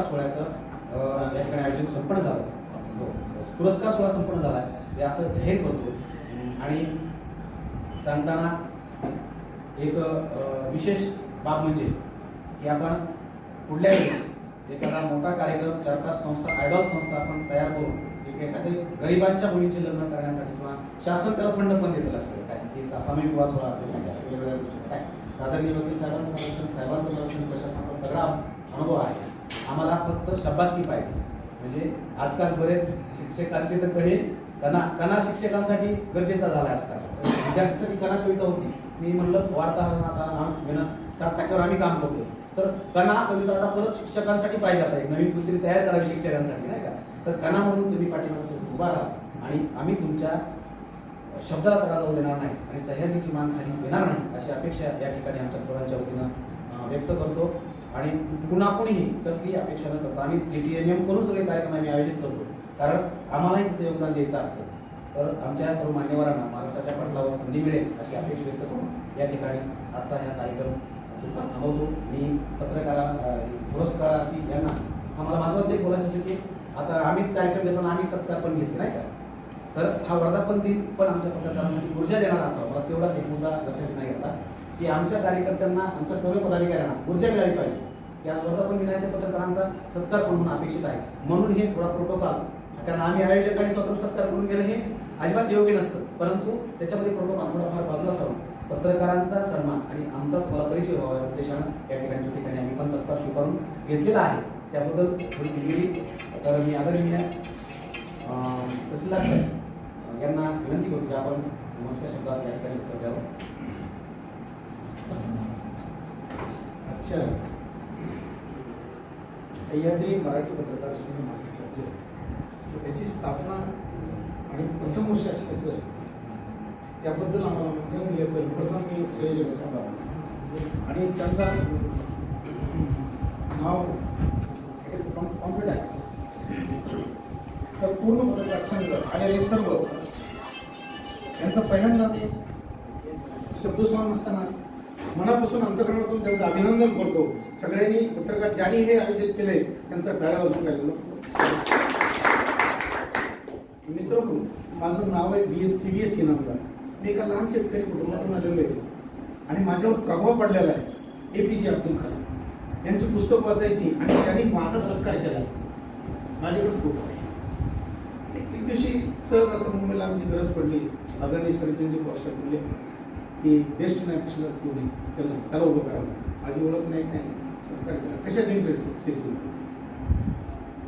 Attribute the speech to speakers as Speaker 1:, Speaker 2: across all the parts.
Speaker 1: पुरस्कार सोहळ्याचं या ठिकाणी आयोजन संपन्न झालं. हो, पुरस्कार सोहळा संपन्न झाला. आहे असं जाहीर करतो. आणि सांगताना एक विशेष बाब म्हणजे की आपण पुढल्या वेळेस एखादा मोठा कार्यक्रम चार पाच संस्था आयडॉल संस्था आपण तयार करून एखाद्या गरिबांच्या मुलीचे लग्न करण्यासाठी किंवा शासन त्याला फंड पण देत असतं. काय? की सामायिक विवाह सोहळा असेल काय? वेगवेगळ्या गोष्टी. काय? दादर निवडणूक साहेबांचं संरक्षण साहेबांचं संरक्षण प्रशासनाचा तगडा तर शब्बासकी पाहिजे. म्हणजे आजकाल बरेच शिक्षकांचे तर कणे कणा कणा शिक्षकांसाठी गरजेचा झाला आहे आजकाल. विद्यार्थ्यांसाठी कणा कविता होती. मी म्हणलं वार्ताहर विना सात टक्क्यावर आम्ही काम करतो तर कणा कविता आता परत शिक्षकांसाठी पाहिजे आता. एक नवीन कुठेतरी तयार करावी शिक्षकांसाठी नाही का? तर कणा म्हणून तुम्ही पाठीमागे उभा राहा. आणि आम्ही तुमच्या शब्दाला तडा देणार नाही आणि सह्याद्रीची मान खाली येणार नाही अशी अपेक्षा या ठिकाणी आमच्या सर्वांच्या वतीनं व्यक्त करतो. आणि पुन्हा कोणीही कसली अपेक्षा न करता आम्ही टी टी एन एम करून सगळे कार्यक्रम आम्ही आयोजित करतो. कारण आम्हालाही तिथे योगदान द्यायचं असतं. तर आमच्या सर्व मान्यवरांना महाराष्ट्राच्या पटलावर संधी मिळेल अशी अपेक्षा व्यक्त करून या ठिकाणी आजचा ह्या कार्यक्रम तुमचा थांबवतो. मी पत्रकारा पुरस्कारार्थी यांना आम्हाला महत्त्वाचं एक बोलायचं होतं की आता आम्हीच कार्यक्रम घेताना आम्ही सत्कार पण घेतले नाही का? तर हा वर्धापन दिन पण आमच्या पत्रकारांसाठी ऊर्जा देणारा असावा. मला तेवढा एक मुद्दा लक्षात नाही घेतला की आमच्या कार्यकर्त्यांना आमच्या सर्व पदाधिकाऱ्यांना ऊर्जा मिळाली पाहिजे. या पण दिनाच्या पत्रकारांचा सत्कार पण अपेक्षित आहे. म्हणून हे थोडा प्रोटोकॉल कारण आम्ही आयोजकांनी स्वतः सत्कार करून गेलं हे अजिबात योग्य नसतं. परंतु त्याच्यामध्ये प्रोटोकॉल थोडाफार बाजूला असावा पत्रकारांचा सन्मान आणि आमचा थोडा परिचय व्हावा या उद्देशानं या ठिकाणच्या ठिकाणी आम्ही पण सत्कार स्वीकारून घेतलेला आहे. त्याबद्दल थोडी दिलेली तर मी आदरणीय तहसीलदार साहेब यांना विनंती करतो की आपण मोठ्या शब्दात या ठिकाणी उत्तर द्यावं.
Speaker 2: अच्छा. सह्याद्री मराठी पत्रकार संघ महाराष्ट्राचे त्याची स्थापना आणि प्रथम वर्ष असं कसं? त्याबद्दल आम्हाला माहिती दिल्याबद्दल म्हणजे प्रथम मी संयोजकाचा आणि त्यांचा नाव कॉम्प्लीट आहे. तर पूर्ण पत्रकार संघ आलेले सर्व यांचा पहिल्यांदा मी शब्दस्वान असताना मनापासून अंतकरणातून त्यांचं अभिनंदन करतो. सगळ्यांनी पत्रकार ज्यांनी हे आयोजित केले त्यांचा टाळ्या वाजून राहिलेलो मित्र माझं नाव आहे B S C B S C Inamdar मी एका लहान शेतकरी कुटुंबातून आलेलो आहे. आणि माझ्यावर प्रभाव पडलेला आहे ए पी जे अब्दुल कलाम यांची पुस्तक वाचायची आणि त्यांनी माझा सत्कार केला. माझ्याकडे फोटो आहे. एक दिवशी सहज असं मुंबईला आमची गरज पडली. आदरणीय सरचंदजी पवार बोलले की बेस्ट नाही पिशला कोणी. त्याला त्याला उभं करावं माझी ओळख नाही काय नाही सरकार केला कशात इंटरेस्ट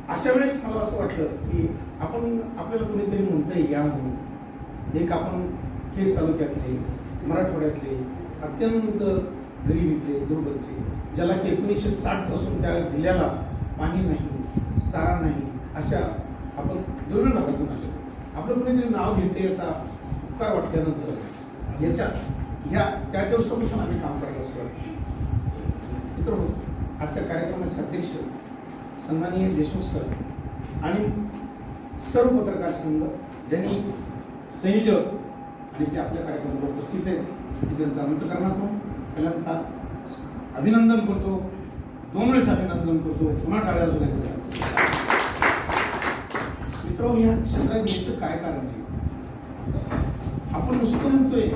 Speaker 2: अशा वेळेस मला असं वाटलं की आपण आपल्याला कोणीतरी म्हणतंय या म्हणून. एक आपण केस तालुक्यातले मराठवाड्यातले अत्यंत गरिबीतले दुर्बलचे ज्याला की एकोणीसशे साठपासून त्या जिल्ह्याला पाणी नाही चारा नाही अशा आपण दुर्बल भागातून आले आपलं कोणीतरी नाव घेते याचा उपकार वाटल्यानंतर याच्या ह्या त्या दिवसापासून आम्ही काम करायला सुरुवात मित्र आजच्या कार्यक्रमाचे अध्यक्ष सन्माननीय देशमुख सर आणि सर्व पत्रकार संघ ज्यांनी संयोजक आणि जे आपल्या कार्यक्रमाला उपस्थित आहेत मी त्यांचं अंतकरणातून पहिल्यांदा अभिनंदन करतो. दोन वेळेस अभिनंदन करतो. पुन्हा टाळ्या अजून मित्र ह्या क्षेत्रात यायचं काय कारण आहे? आपण नुसतं म्हणतोय